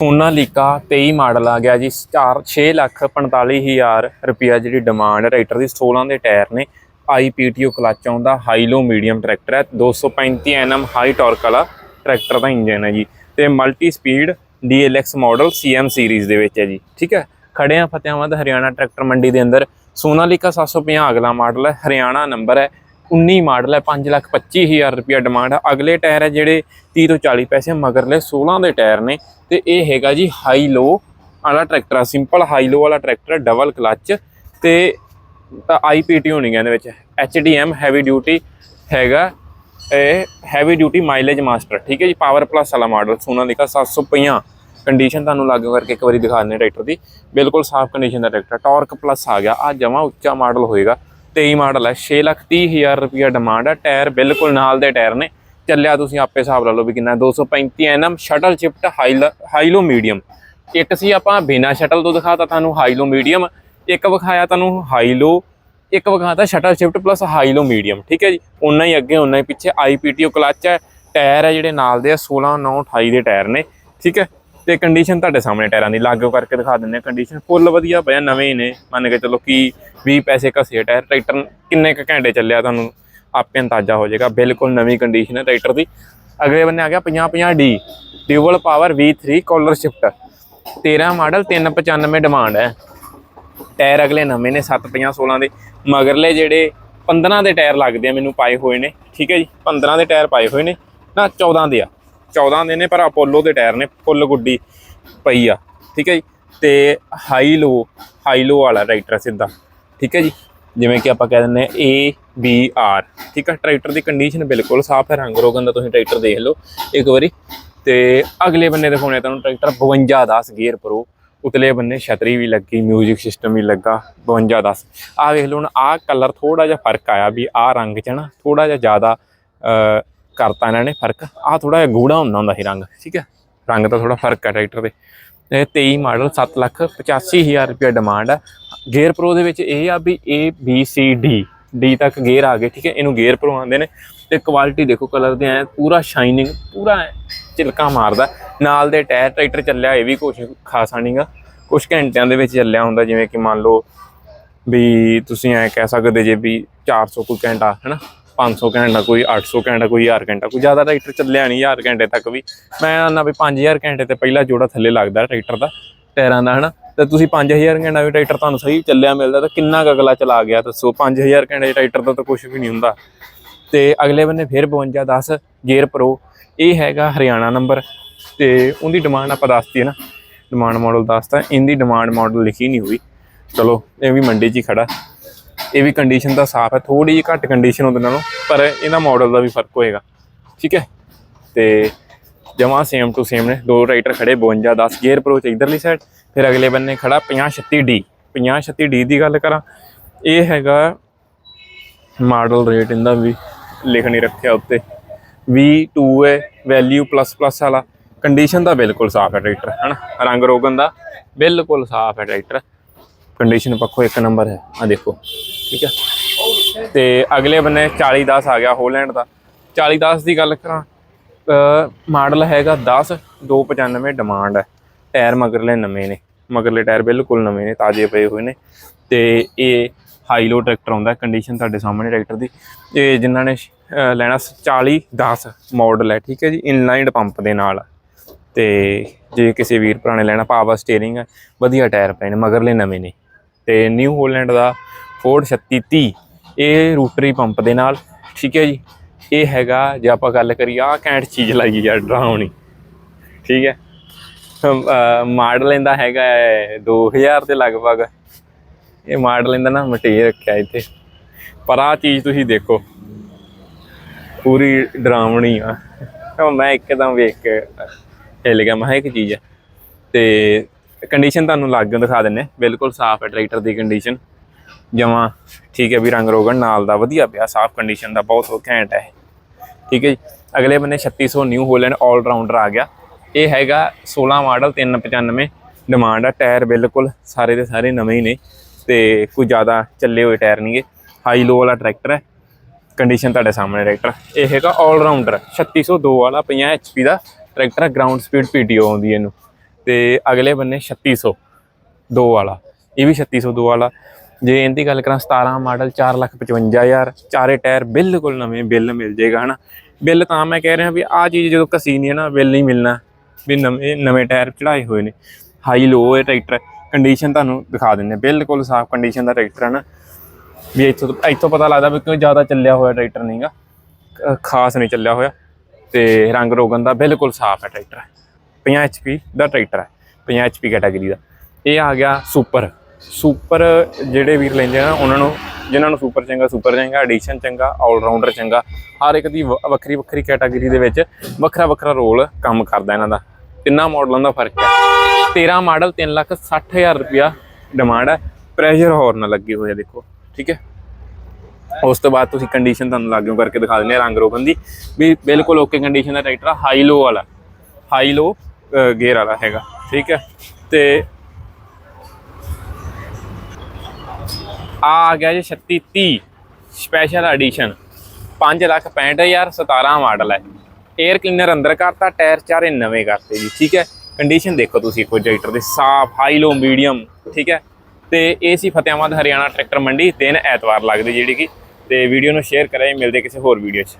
Sonalika 23 model ਆ ਗਿਆ ਜੀ 4 6 ਲੱਖ 45000 ਰੁਪਿਆ ਜਿਹੜੀ ਡਿਮਾਂਡ ਹੈ ਰਾਈਟਰ ਦੀ 16 ਦੇ ਟਾਇਰ ਨੇ। ਆਈਪੀਟੀਓ ਕਲਚ ਆਉਂਦਾ ਹਾਈ ਲੋ ਮੀਡੀਅਮ ਟਰੈਕਟਰ ਹੈ 235 ਐਨਐਮ ਹਾਈ ਟਾਰਕ ਵਾਲਾ ਟਰੈਕਟਰ ਦਾ ਇੰਜਨ ਹੈ ਜੀ। ਤੇ multi speed DLX model CM series ਦੇ ਵਿੱਚ ਹੈ ਜੀ, ਠੀਕ ਹੈ? ਖੜੇ ਆ ਫਤਿਆਬਾਦ ਹਰਿਆਣਾ ਟਰੈਕਟਰ ਮੰਡੀ ਦੇ ਅੰਦਰ। ਸੋਨਾਲੀਕਾ 750 ਅਗਲਾ ਮਾਡਲ ਹੈ, ਹਰਿਆਣਾ ਨੰਬਰ ਹੈ। 19 ਮਾਡਲ ਹੈ 525000 ਰੁਪਿਆ ਡਿਮਾਂਡ ਹੈ। ਅਗਲੇ ਟਾਇਰ ਹੈ ਜਿਹੜੇ 30 ਤੋਂ 40 ਪੈਸੇ ਮਗਰਲੇ 16 ਦੇ ਟਾਇਰ ਨੇ। ਤੇ ਇਹ ਹੈਗਾ ਜੀ ਹਾਈ ਲੋ ਵਾਲਾ ਟਰੈਕਟਰ ਆ ਸਿੰਪਲ ਹਾਈ ਲੋ ਵਾਲਾ ਟਰੈਕਟਰ ਡਬਲ ਕਲਚ ਤੇ ਆਈਪੀਟੀ ਹੋਣੀ ਇਹਦੇ ਵਿੱਚ। ਐਚਡੀਐਮ ਹੈਵੀ ਡਿਊਟੀ ਹੈਗਾ। ਇਹ ਹੈਵੀ ਡਿਊਟੀ ਮਾਈਲੇਜ ਮਾਸਟਰ ਠੀਕ ਹੈ ਜੀ? ਪਾਵਰ ਪਲੱਸ ਵਾਲਾ ਮਾਡਲ ਸੋਨਾ ਸੋਨਾਲੀਕਾ 750 ਕੰਡੀਸ਼ਨ ਤੁਹਾਨੂੰ ਲਾਗੂ ਕਰਕੇ ਇੱਕ ਵਾਰੀ ਦਿਖਾ ਦਿੰਦੇ ਟਰੈਕਟਰ ਦੀ। ਬਿਲਕੁਲ ਸਾਫ਼ ਕੰਡੀਸ਼ਨ ਦਾ ਟਰੈਕਟਰ ਟਾਰਕ ਪਲੱਸ ਆ ਗਿਆ। ਆ ਜਮਾ ਉੱਚਾ ਮਾਡਲ ਹੋਏਗਾ। 23 ਮਾਡਲ ਹੈ 630000 ਰੁਪਿਆ ਡਿਮਾਂਡ ਹੈ, ਟਾਇਰ ਬਿਲਕੁਲ ਨਾਲ ਦੇ ਟਾਇਰ ਨੇ। ਚੱਲਿਆ ਤੁਸੀਂ ਆਪੇ ਹਿਸਾਬ ਲਾ ਲਓ ਵੀ ਕਿੰਨਾ 235 NM shuttle shift high low medium. ਇੱਕ ਸੀ ਆਪਾਂ ਬਿਨਾ ਸ਼ਟਲ ਤੋਂ ਦਿਖਾਤਾ ਤੁਹਾਨੂੰ ਹਾਈ ਲੋ ਮੀਡੀਅਮ, ਇੱਕ ਵਿਖਾਇਆ ਤੁਹਾਨੂੰ ਹਾਈ ਲੋ, ਇੱਕ ਵਿਖਾਤਾ shuttle shift plus high low medium, ਠੀਕ ਹੈ ਜੀ? ਉਨਾ ਹੀ ਅੱਗੇ ਉਨਾ ਹੀ ਪਿੱਛੇ ਆਈਪੀਟੀਓ ਕਲਚ ਹੈ, ਟਾਇਰ ਹੈ ਜਿਹੜੇ ਨਾਲ ਦੇ ਆ 16 9 28 ਦੇ ਟਾਇਰ ਨੇ, ਠੀਕ ਹੈ? ਤੇ ਕੰਡੀਸ਼ਨ ਤੁਹਾਡੇ ਸਾਹਮਣੇ ਟਾਇਰਾਂ ਦੀ, ਲਾਗੂ ਕਰਕੇ ਦਿਖਾ ਦਿੰਦੇ ਆ ਕੰਡੀਸ਼ਨ ਫੁੱਲ ਵਧੀਆ ਪਿਆ ਨਵੇਂ ਹੀ ਨੇ। ਮੰਨ ਕੇ ਚਲੋ ਕਿ 20 ਪੈਸੇ ਘਸੇ ਟਾਇਰ। ਟਰੈਕਟਰ ਕਿੰਨੇ ਕ ਘੰਟੇ ਚੱਲਿਆ ਤੁਹਾਨੂੰ, ਆਪੇ ਅੰਦਾਜ਼ਾ ਹੋ ਜਾਏਗਾ। ਬਿਲਕੁਲ ਨਵੀਂ ਕੰਡੀਸ਼ਨ ਹੈ ਟਰੈਕਟਰ ਦੀ। ਅਗਲੇ ਬੰਨੇ ਆ ਗਿਆ 50 50 D dual power V3 collar shift 13 model 395 demand ਹੈ। ਟਾਇਰ ਅਗਲੇ ਨਵੇਂ ਨੇ 7 50 16 ਦੇ। ਮਗਰਲੇ ਜਿਹੜੇ 15 ਦੇ ਟਾਇਰ ਲੱਗਦੇ ਆ, ਮੈਨੂੰ ਪਾਏ ਹੋਏ ਨੇ। ਠੀਕ ਹੈ ਜੀ 15 ਦੇ ਟਾਇਰ ਪਾਏ ਹੋਏ ਨੇ। ਨਾ 14 ਦੇ ਆ। 14 ਦੇ ਨੇ, ਪਰ ਅਪੋਲੋ ਦੇ ਟਾਇਰ ਨੇ ਫੁੱਲ ਗੁੱਡੀ ਪਈ ਆ, ਠੀਕ ਹੈ ਜੀ? ਤੇ ਹਾਈ ਲੋ ਹਾਈ ਲੋ ਵਾਲਾ ਟਰੈਕਟਰ ਸਿੱਧਾ, ਠੀਕ ਹੈ ਜੀ? ਜਿਵੇਂ ਕਿ ਆਪਾਂ ਕਹਿ ਦਿੰਦੇ ਆ A, B, R, ਠੀਕ ਹੈ ਟਰੈਕਟਰ ਦੀ ਕੰਡੀਸ਼ਨ ਬਿਲਕੁਲ ਸਾਫ਼ ਹੈ, ਰੰਗ ਰੋਗਨ ਦਾ ਤੁਸੀਂ ਟਰੈਕਟਰ ਦੇਖ ਲਓ ਇੱਕ ਵਾਰੀ। ਤੇ ਅਗਲੇ ਬੰਨੇ ਦਿਖਾਉਣੇ ਤੁਹਾਨੂੰ ਟਰੈਕਟਰ 52 10 ਗੇਅਰ ਪ੍ਰੋ ਉਤਲੇ ਬੰਨੇ ਛਤਰੀ ਵੀ ਲੱਗੀ 뮤직 ਸਿਸਟਮ ਵੀ ਲੱਗਾ 52 10 ਆਹ ਵੇਖ ਲਓ ਹੁਣ ਆਹ ਕਲਰ ਥੋੜਾ ਜਿਹਾ ਫ਼ਰਕ ਆਇਆ ਵੀ ਆਹ ਰੰਗ ਚ ਨਾ ਥੋੜਾ ਜਿਹਾ ਜ਼ਿਆਦਾ ਕਰਤਾ ਇਹਨਾਂ ਨੇ ਫ਼ਰਕ। ਆਹ ਥੋੜਾ ਜਿਹਾ ਗੂੜਾ ਹੁੰਦਾ ਹੁੰਦਾ ਸੀ ਰੰਗ, ਠੀਕ ਹੈ? ਰੰਗ ਦਾ ਥੋੜਾ ਫ਼ਰਕ ਹੈ ਟਰੈਕਟਰ ਦੇ। ਇਹ 23 ਮਾਡਲ 7 ਲੱਖ 85000 ਰੁਪਏ ਡਿਮਾਂਡ ਆ ਗੇਅਰ ਪ੍ਰੋ ਦੇ ਵਿੱਚ ਇਹ ਆ ਵੀ A, B, C, D D ਤੱਕ ਗੇਅਰ ਆ ਗਏ, ਠੀਕ ਹੈ? ਇਹਨੂੰ ਗੇਅਰ ਪ੍ਰੋ ਆਉਂਦੇ ਨੇ। ਤੇ ਕੁਆਲਿਟੀ ਦੇਖੋ ਕਲਰ ਦੇ ਐ, ਪੂਰਾ ਸ਼ਾਈਨਿੰਗ ਪੂਰਾ ਐਂ ਝਿਲਕਾ ਮਾਰਦਾ। ਨਾਲ ਦੇ ਟਾਇਰ ਟਰੈਕਟਰ ਚੱਲਿਆ, ਇਹ ਵੀ ਕੁਝ ਖਾਸਾ ਨਹੀਂਗਾ ਕੁਝ ਘੰਟਿਆਂ ਦੇ ਵਿੱਚ ਚੱਲਿਆ ਹੁੰਦਾ, ਜਿਵੇਂ ਕਿ ਮੰਨ ਲਓ ਵੀ ਤੁਸੀਂ ਐ ਕਹਿ ਸਕਦੇ ਜੇ ਵੀ 400 ਕੋਈ ਘੰਟਾ, ਹੈਨਾ? 500 ਘੰਟਾ, ਕੋਈ 800 ਘੰਟਾ, ਕੋਈ 1000 ਘੰਟਾ, ਕੋਈ ਜ਼ਿਆਦਾ ਟਰੈਕਟਰ ਚੱਲਿਆ ਨਹੀਂ 1000 ਘੰਟੇ ਤੱਕ ਵੀ। ਮੈਂ ਆਨਾ ਵੀ 5000 ਘੰਟੇ ਤੇ ਪਹਿਲਾ ਜੋੜਾ ਥੱਲੇ ਲੱਗਦਾ ਟਰੈਕਟਰ ਦਾ, ਟਾਇਰਾਂ ਦਾ, ਹਨਾ? ਤੇ ਤੁਸੀਂ 5000 ਘੰਟਾ ਵੀ ਟਰੈਕਟਰ ਤੁਹਾਨੂੰ ਸਹੀ ਚੱਲਿਆ ਮਿਲਦਾ, ਤਾਂ ਕਿੰਨਾ ਕੁ ਅਗਲਾ ਚਲਾ ਗਿਆ ਦੱਸੋ? 5000 ਘੰਟੇ ਟਰੈਕਟਰ ਦਾ ਤਾਂ ਕੁਝ ਵੀ ਨਹੀਂ ਹੁੰਦਾ। ਤੇ ਅਗਲੇ ਬੰਨੇ ਫਿਰ 52 10 ਗੇਅਰ ਪ੍ਰੋ ਇਹ ਹੈਗਾ ਹਰਿਆਣਾ ਨੰਬਰ ਤੇ ਉਹਦੀ ਡਿਮਾਂਡ ਆਪਾਂ ਦੱਸਤੀ ਹੈ ਨਾ ਡਿਮਾਂਡ ਮਾਡਲ ਦੱਸਤਾ, ਇਹਦੀ ਡਿਮਾਂਡ ਮਾਡਲ ਲਿਖੀ ਨਹੀਂ ਹੋਈ। ਚਲੋ, ਇਹ ਵੀ ਮੰਡੀ 'ਚ ਹੀ ਖੜਾ। ਇਹ ਵੀ ਕੰਡੀਸ਼ਨ ਤਾਂ ਸਾਫ਼ ਹੈ ਥੋੜੀ ਜਿਹੀ ਘੱਟ ਕੰਡੀਸ਼ਨ ਉਹਦੇ ਨਾਲੋਂ, ਪਰ ਇਹਨਾਂ ਮਾਡਲ ਦਾ ਵੀ ਫ਼ਰਕ ਹੋਏਗਾ। ਠੀਕ ਹੈ? ਤੇ ਜਮਾ ਸੇਮ ਟੂ ਸੇਮ ਨੇ, ਦੋ ਰਾਈਟਰ ਖੜੇ 52 10 ਗੇਅਰ ਪ੍ਰੋ ਚ ਇਧਰਲੀ ਸਾਈਡ ਫਿਰ ਅਗਲੇ ਬੰਨੇ ਖੜਾ 50 36 ਡੀ 50 36 ਡੀ ਦੀ ਗੱਲ ਕਰਾਂ। ਇਹ ਹੈਗਾ ਮਾਡਲ ਰੇਟ ਇਹਦਾ ਵੀ ਲਿਖ ਨਹੀਂ ਰੱਖਿਆ ਉੱਤੇ। V2 ਹੈ ਵੈਲਿਊ ਪਲੱਸ ਪਲੱਸ ਵਾਲਾ। ਕੰਡੀਸ਼ਨ ਤਾਂ ਬਿਲਕੁਲ ਸਾਫ਼ ਹੈ ਟਰੈਕਟਰ ਹਨਾ? ਰੰਗ ਰੋਗਨ ਦਾ ਬਿਲਕੁਲ ਸਾਫ਼ ਹੈ ਟਰੈਕਟਰ ਕੰਡੀਸ਼ਨ ਪੱਖੋਂ ਇੱਕ ਨੰਬਰ ਹੈ। ਆ ਦੇਖੋ ਠੀਕ ਹੈ? ਤੇ ਅਗਲੇ ਬੰਨੇ 40 10 ਆ ਗਿਆ ਹੋਲੈਂਡ ਦਾ। 40 10 ਦੀ ਗੱਲ ਕਰਾਂ ਮਾਡਲ ਹੈਗਾ 10 295 ਡਿਮਾਂਡ ਹੈ। ਟਾਇਰ ਮਗਰਲੇ ਨਵੇਂ ਨੇ। ਮਗਰਲੇ ਟਾਇਰ ਬਿਲਕੁਲ ਨਵੇਂ ਨੇ ਤਾਜ਼ੇ ਪਏ ਹੋਏ ਨੇ। ਤੇ ਇਹ ਹਾਈ ਲੋ ਟਰੈਕਟਰ ਆਉਂਦਾ ਕੰਡੀਸ਼ਨ ਤੁਹਾਡੇ ਸਾਹਮਣੇ ਟਰੈਕਟਰ ਦੀ। ਇਹ ਜਿਨ੍ਹਾਂ ਨੇ ਅਹ, ਲੈਣਾ 40 10 ਮਾਡਲ ਹੈ ਠੀਕ ਹੈ ਜੀ? ਇਨਲਾਈਨਡ ਪੰਪ ਦੇ ਨਾਲ। ਤੇ ਜੇ ਕਿਸੇ ਵੀਰ ਭਰਾ ਨੇ ਲੈਣਾ ਪਾਵਰ ਸਟੀਅਰਿੰਗ ਹੈ ਵਧੀਆ ਟਾਇਰ ਪਏ ਨੇ ਮਗਰਲੇ ਨਵੇਂ ਨੇ। ਤੇ ਨਿਊ ਹੋਲੈਂਡ ਦਾ ਫੋਰਡ 3630 ਇਹ ਰੂਟਰੀ ਪੰਪ ਦੇ ਨਾਲ, ਠੀਕ ਹੈ ਜੀ? ਇਹ ਹੈਗਾ, ਜੇ ਆਪਾਂ ਗੱਲ ਕਰੀਏ, ਆਹ ਕੈਂਟ ਚੀਜ਼ ਲਾਈ ਯਾਰ, ਡਰਾਉਣੀ। ਠੀਕ ਹੈ? ਮਾਡਲ ਇਹਦਾ ਹੈਗਾ ਹੈ 2000 ਦੇ ਲਗਭਗ। ਇਹ ਮਾਡਲ ਇਹਦਾ ਨਾ ਮਟੀਰੀਅਲ ਰੱਖਿਆ ਇੱਥੇ। ਪਰ ਆਹ ਚੀਜ਼ ਤੁਸੀਂ ਦੇਖੋ, ਪੂਰੀ ਡਰਾਵਣੀ ਆ। ਮੈਂ ਇੱਕਦਮ ਵੇਖ ਕੇ ਹਿੱਲ ਗਿਆ, ਮੈਂ ਕਿਹਾ ਇਹ ਚੀਜ਼ ਹੈ? ਤੇ ਕੰਡੀਸ਼ਨ ਤੁਹਾਨੂੰ ਲਾਗੋਂ ਦਿਖਾ ਦਿੰਨੇ। ਬਿਲਕੁਲ ਸਾਫ਼ ਹੈ ਟਰੈਕਟਰ ਦੀ ਕੰਡੀਸ਼ਨ ਜਮਾਂ ਠੀਕ ਹੈ ਵੀ ਰੰਗ ਰੋਗਨ ਨਾਲ ਦਾ ਵਧੀਆ ਪਿਆ, ਸਾਫ਼ ਕੰਡੀਸ਼ਨ ਦਾ, ਬਹੁਤ ਘੈਂਟ ਹੈ। ਠੀਕ ਹੈ ਜੀ। ਅਗਲੇ ਬੰਨੇ 3600 ਨਿਊ ਹੋਲੈਂਡ 올 ਰਾਊਂਡਰ ਆ ਗਿਆ। ਇਹ ਹੈਗਾ 16 ਮਾਡਲ 395 ਡਿਮਾਂਡ ਆ ਟਾਇਰ ਬਿਲਕੁਲ ਸਾਰੇ ਦੇ ਸਾਰੇ ਨਵੇਂ ਹੀ ਨੇ। ਤੇ ਕੋਈ ਜ਼ਿਆਦਾ ਚੱਲੇ ਹੋਏ ਟਾਇਰ ਨਹੀਂਗੇ ਹਾਈ ਲੋ ਵਾਲਾ ਟਰੈਕਟਰ ਹੈ। ਕੰਡੀਸ਼ਨ ਤੁਹਾਡੇ ਸਾਹਮਣੇ ਟਰੈਕਟਰ ਇਹ ਹੈਗਾ 올 ਰਾਊਂਡਰ 3602 ਵਾਲਾ 50 HP ਦਾ ਟਰੈਕਟਰ ਹੈ। ਗਰਾਊਂਡ ਸਪੀਡ PTO ਆਉਂਦੀ ਹੈ ਇਹਨੂੰ। ਤੇ ਅਗਲੇ ਬੰਨੇ 3600 ਦੋ ਵਾਲਾ। ਇਹ ਵੀ 3602 ਵਾਲਾ। ਜੇ ਇਹਦੀ ਗੱਲ ਕਰਾਂ 17 ਮਾਡਲ 455000 ਚਾਰੇ ਟਾਇਰ ਬਿਲਕੁਲ ਨਵੇਂ ਬਿੱਲ ਮਿਲ ਜੇਗਾ ਹਨਾ। ਬਿੱਲ ਤਾਂ ਮੈਂ ਕਹਿ ਰਿਹਾ ਵੀ ਆਹ ਚੀਜ਼ ਜਦੋਂ ਕਸੀ ਨਹੀਂ ਹੈ ਨਾ, ਬਿੱਲ ਨਹੀਂ ਮਿਲਣਾ, ਵੀ ਨਵੇਂ ਨਵੇਂ ਟਾਇਰ ਚੜਾਏ ਹੋਏ ਨੇ। ਹਾਈ ਲੋ ਹੈ ਟਰੈਕਟਰ ਕੰਡੀਸ਼ਨ ਤੁਹਾਨੂੰ ਦਿਖਾ ਦਿੰਦੇ ਬਿਲਕੁਲ ਸਾਫ਼ ਕੰਡੀਸ਼ਨ ਦਾ ਟਰੈਕਟਰ ਹੈ ਨਾ। ਵੀ ਇੱਥੋਂ ਇੱਥੋਂ ਪਤਾ ਲੱਗਦਾ ਵੀ ਕਿਉਂ ਜ਼ਿਆਦਾ ਚੱਲਿਆ ਹੋਇਆ ਟਰੈਕਟਰ ਨਹੀਂਗਾ ਅਹ ਖਾਸ ਨਹੀਂ ਚੱਲਿਆ ਹੋਇਆ। ਤੇ ਰੰਗ ਰੋਗਨ ਦਾ ਬਿਲਕੁਲ ਸਾਫ਼ ਹੈ ਟਰੈਕਟਰ। 50 HP ਦਾ ਟਰੈਕਟਰ ਹੈ 50 HP ਕੈਟਾਗਰੀ ਦਾ। ਇਹ ਆ ਗਿਆ ਸੁਪਰ ਸੁਪਰ ਜਿਹੜੇ ਵੀਰ ਲੈਂਦੇ ਆ ਉਹਨਾਂ ਨੂੰ, ਜਿਨ੍ਹਾਂ ਨੂੰ ਸੁਪਰ ਚੰਗਾ ਸੁਪਰ ਚੰਗਾ ਐਡੀਸ਼ਨ ਚੰਗਾ ਆਲ ਰਾਊਂਡਰ ਚੰਗਾ, ਹਰ ਇੱਕ ਦੀ ਵੱਖਰੀ ਵੱਖਰੀ ਕੈਟਾਗਰੀ ਦੇ ਵਿੱਚ ਵੱਖਰਾ ਵੱਖਰਾ ਰੋਲ ਕੰਮ ਕਰਦਾ ਇਹਨਾਂ ਦਾ। ਤਿੰਨਾਂ ਮਾਡਲਾਂ ਦਾ ਫ਼ਰਕ ਹੈ। 13 ਮਾਡਲ 360000 ਰੁਪਿਆ ਡਿਮਾਂਡ ਹੈ। ਪ੍ਰੈਸ਼ਰ ਹਾਰਨ ਲੱਗੇ ਹੋਏ ਆ, ਦੇਖੋ। ਠੀਕ ਹੈ? ਉਸ ਤੋਂ ਬਾਅਦ ਤੁਸੀਂ ਕੰਡੀਸ਼ਨ ਤੁਹਾਨੂੰ ਲਾਗੂ ਕਰਕੇ ਦਿਖਾ ਦਿੰਦੇ ਆ ਰੰਗ ਰੋਗਨ ਦੀ। ਵੀ ਬਿਲਕੁਲ ਓਕੇ ਕੰਡੀਸ਼ਨ ਦਾ ਟਰੈਕਟਰ ਹਾਈ ਲੋ ਵਾਲਾ। ਹਾਈ ਲੋ ਗੇਅਰ ਵਾਲਾ ਹੈਗਾ ਠੀਕ ਹੈ? ਤੇ ਆ ਆ ਗਿਆ ਜੀ 3630 ਸਪੈਸ਼ਲ ਐਡੀਸ਼ਨ 5 ਲੱਖ 65000 17 ਮਾਡਲ ਹੈ। 에ਅਰ ਕਲੀਨਰ ਅੰਦਰ ਕਰਤਾ ਟਾਇਰ ਚਾਰੇ ਨਵੇਂ ਕਰਤੇ ਜੀ ਠੀਕ ਹੈ? ਕੰਡੀਸ਼ਨ ਦੇਖੋ ਤੁਸੀਂ ਕੋਈ ਟਰੈਕਟਰ ਦੀ ਸਾਫ਼ ਹਾਈ ਲੋ ਮੀਡੀਅਮ ਠੀਕ ਹੈ? ਤੇ ਇਹ ਸੀ ਫਤਿਆਬਾਦ ਹਰਿਆਣਾ ਟਰੈਕਟਰ ਮੰਡੀ ਦਿਨ ਐਤਵਾਰ ਲੱਗਦੀ ਜਿਹੜੀ ਕਿ ਤੇ ਵੀਡੀਓ ਨੂੰ ਸ਼ੇਅਰ ਕਰਿਆ ਜੀ, ਮਿਲਦੇ ਕਿਸੇ ਹੋਰ ਵੀਡੀਓ 'ਚ।